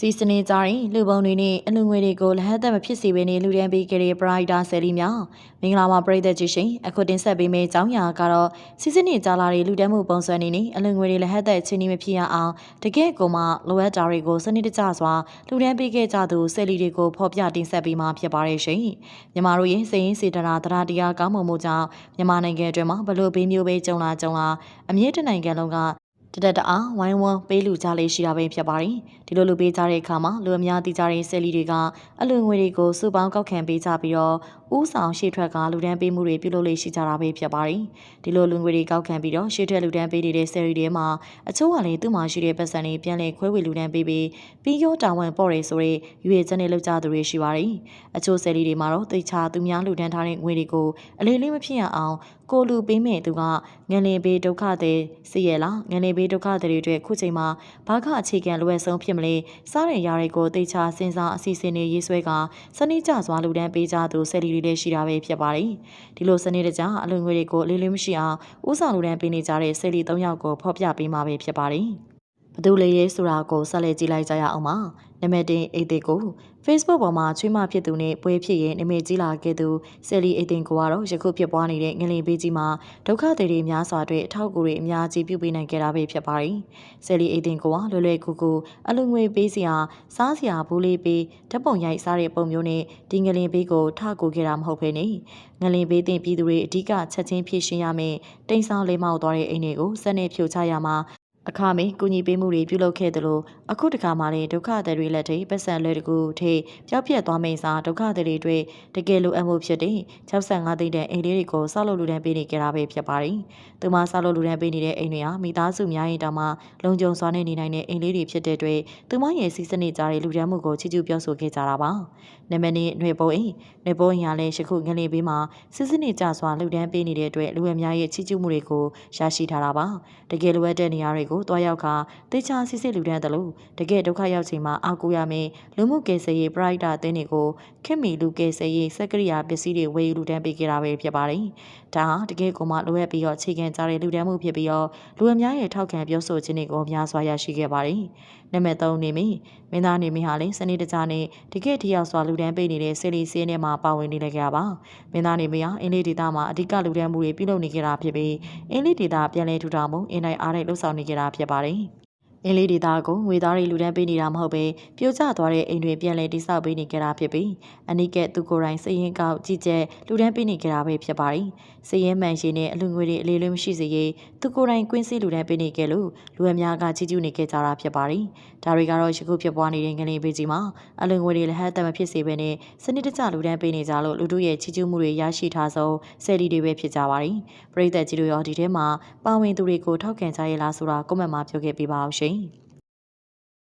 စီစနေကြရင်လူပုံတွေနဲ့အလူငွေတွေကိုလက်ဟတ်သက်မဖြစ်စေဘဲနဲ့လူတန်းပေးခဲ့တဲ့ Brighter ဆယ်လီများမင်္ဂလာပါပရိသတ်ကြီးရှင်အခုတင်ဆက်ပေးမယ့်အကြောင်းအရာကတော့စီစနေကြလာတဲ့လူတန်းမှုပုံစံနေနဲ့အလူငွေတွေလက်ဟတ်သက်ချင်းနေမဖြစ်ရအောင်တကယ့်ကိုမှလိုအပ်တာတွေကိုစနစ်တကျစွာလူတန်းပေးခဲ့ကြသူဆယ်လီတွေကိုဖော်ပြတင်ဆက်ပေးမှာဖြစ်ပါတယ်ရှင်မြန်မာတို့ရဲ့စည်ရင်းစေတနာတရားတရားကောင်းမှုမှုကြောင့်မြန်မာနိုင်ငံအတွင်းမှာဘလို့ဘေးမျိုးပဲကြုံလာကြုံလာအမြင့်တနိုင်ငံလုံးက တတက်တအားဝိုင်းဝန်းပေးလူကြလေးရှိတာပဲဖြစ်ပါတယ်။ဒီလိုလူပေးကြတဲ့အခါမှာလူအများသိကြတဲ့ဆယ်လီတွေကအလူငွေတွေကိုစုပေါင်းကောက်ခံပေးကြပြီးတော့ဥဆောင်ရှေ့ထွက်ကလူတန်းပေးမှုတွေပြုလုပ်လေးရှိကြတာပဲဖြစ်ပါတယ်။ဒီလိုလူငွေတွေကောက်ခံပြီးတော့ရှေ့ထွက်လူတန်းပေးနေတဲ့ဆယ်လီတွေမှာအချို့ကလည်းသူ့မှာရှိတဲ့ပတ်စံတွေပြန်လည်ခွဲဝေလူတန်းပေးပြီးပြီးရောတာဝန်ပေါ့ရဲဆိုတဲ့ရွေချက်နဲ့လောက်ကြသူတွေရှိပါတယ်။အချို့ဆယ်လီတွေမှာတော့တိတ်ချသူများလူတန်းထားတဲ့ငွေတွေကိုအလေးလေးမဖြစ်ရအောင် ကိုလူပေးမဲ့သူကငလင်ဘေးဒုက္ခသည်စီရလားငလင်ဘေးဒုက္ခသည်တွေအတွက်ခုချိန်မှာဘာကအခြေခံလိုအပ်ဆုံးဖြစ်မလဲစားတဲ့ຢာတွေကိုတေချာစဉ်းစားအစီအစဉ်တွေရေးဆွဲကစနစ်ကျစွာလူဒန်းပေးကြသူဆယ်လီတွေလည်းရှိတာပဲဖြစ်ပါတယ်ဒီလိုစနစ်တကျအလူငွေတွေကိုလေးလေးမရှိအောင်ဥဆောင်လူဒန်းပေးနေကြတဲ့ဆယ်လီ၃ယောက်ကိုဖော်ပြပေးမှာပဲဖြစ်ပါတယ် ဘသူလေးရဲဆိုတာကိုဆက်လက်ကြည့်လိုက်ကြရအောင်ပါနံပါတ်1အိတ်သေးကို Facebook ပေါ်မှာချွေးမဖြစ်သူနဲ့ပွဲဖြစ်ရင်နမိတ်ကြီးလာခဲ့သူဆယ်လီအိတ်တင်ကိုကတော့ယခုဖြစ်ပွားနေတဲ့ငလင်ပေးကြီးမှာဒုက္ခတွေတွေများစွာအတွက်အထောက်အကူတွေအများကြီးပြုပေးနိုင်ခဲ့တာပဲဖြစ်ပါတယ်။ဆယ်လီအိတ်တင်ကိုကလွယ်လွယ်ကူကူအလူငွေပေးစရာစားစရာဘူးလေးပေးဓပုံရိုက်စားတဲ့ပုံမျိုးနဲ့ဒီငလင်ပေးကိုထကူခဲ့တာမဟုတ်ဘဲနဲ့ငလင်ပေးတင်ပြည်သူတွေအဓိကချက်ချင်းဖြည့်ရှင်းရမယ်တိမ်ဆောင်လေးမောက်သွားတဲ့အိမ်တွေကိုစက်နဲ့ဖြိုချရမှာ အခါမင်းကူညီပေးမှုတွေပြုလုပ်ခဲ့သလိုအခုတခါမှလည်းဒုက္ခသည်တွေလက်ထိပတ်စံလွယ်တကူထိပျောက်ပြက်သွားမိန်စာဒုက္ခသည်တွေအတွက်တကယ်လိုအပ်မှုဖြစ်တဲ့65သိန်းတန်အိမ်လေးတွေကိုဆောက်လုပ်လူတန်းပေးနေကြတာပဲဖြစ်ပါတယ်။သူမဆောက်လုပ်လူတန်းပေးနေတဲ့အိမ်တွေဟာမိသားစုများရင်တောင်မှလုံခြုံစွာနဲ့နေနိုင်တဲ့အိမ်လေးတွေဖြစ်တဲ့အတွက်သူမရဲ့စီးစနစ်ကြားတဲ့လူတန်းမှုကိုချီးကျူးပြောဆိုခဲ့ကြတာပါ။နမနေຫນွေပုံအိမ်ຫນွေပုံအိမ်ဟာလည်းရှခုငလင်ပေးမှာစီးစနစ်ကြစွာလူတန်းပေးနေတဲ့အတွက်လူဝက်များရဲ့ချီးကျူးမှုတွေကိုရရှိထားတာပါ။တကယ်လိုအပ်တဲ့နေရာတွေကို ုတွားရောက်ခါတေချာစစ်စစ်လူတန်းတယ်လို့တကယ်ဒုက္ခရောက်ချိန်မှာအာကူရမယ်လူမှုကယ်ဆယ်ရေးပရိုက်တာအသင်းတွေကိုခင်မီလူကယ်ဆယ်ရေးစက်ကရိယာပစ္စည်းတွေဝယ်ယူလူတန်းပေးခဲ့တာပဲဖြစ်ပါတယ်။ဒါဟာတကယ်ကိုမှလိုအပ်ပြီးတော့အခြေခံကြတဲ့လူတန်းမှုဖြစ်ပြီးတော့လူအများရဲ့ထောက်ခံပြောဆိုခြင်းတွေကိုများစွာရရှိခဲ့ပါတယ်။နံပါတ်3နေမီမင်းသားနေမီဟာလည်းစနေတကြနဲ့တကယ်ထရောက်စွာလူတန်းပေးနေတဲ့ဆယ်လီစင်းထဲမှာပါဝင်နေလည်းကြပါ။မင်းသားနေမီဟာအင်းလေးဒေတာမှာအဓိကလူတန်းမှုတွေပြုလုပ်နေကြတာဖြစ်ပြီးအင်းလေးဒေတာပြန်လည်ထူထောင်မှုအင်းတိုင်းအားနဲ့လှုပ်ဆောင်နေကြတာဖြစ်ပါတယ်။ အင်းလေးဒေတာကိုငွေသားတွေလူတန်းပေးနေတာမဟုတ်ပဲပြိုကျသွားတဲ့အိမ်တွေပြန်လည်တိစောက်ပေးနေကြတာဖြစ်ပြီးအနိကဲသူကိုယ်တိုင်စည်ရင်ကောက်ကြည့်ချက်လူတန်းပေးနေကြတာပဲဖြစ်ပါတယ်။စည်ရင်မှန်ရှင်နဲ့အလူငွေတွေအလေးလွဲမရှိစေရေးသူကိုယ်တိုင်ကွင်းစည်းလူတန်းပေးနေကြလို့လူအများကချီးကျူးနေကြကြတာဖြစ်ပါတယ်။ဒါတွေကတော့ယခုဖြစ်ပွားနေတဲ့ငလင်ပေးကြီးမှာအလူငွေတွေလည်းဟတ်တမဖြစ်စေဘဲနဲ့စနစ်တကျလူတန်းပေးနေကြလို့လူတို့ရဲ့ချီးကျူးမှုတွေရရှိထားဆုံးဆယ်လီတွေပဲဖြစ်ကြပါတယ်။ပရိသတ်ကြီးတို့ရောဒီထဲမှာပါဝင်သူတွေကိုထောက်ခံကြရလားဆိုတာကွန်မန့်မှာပြောခဲ့ပေးပါအောင်ရှင်။ bem?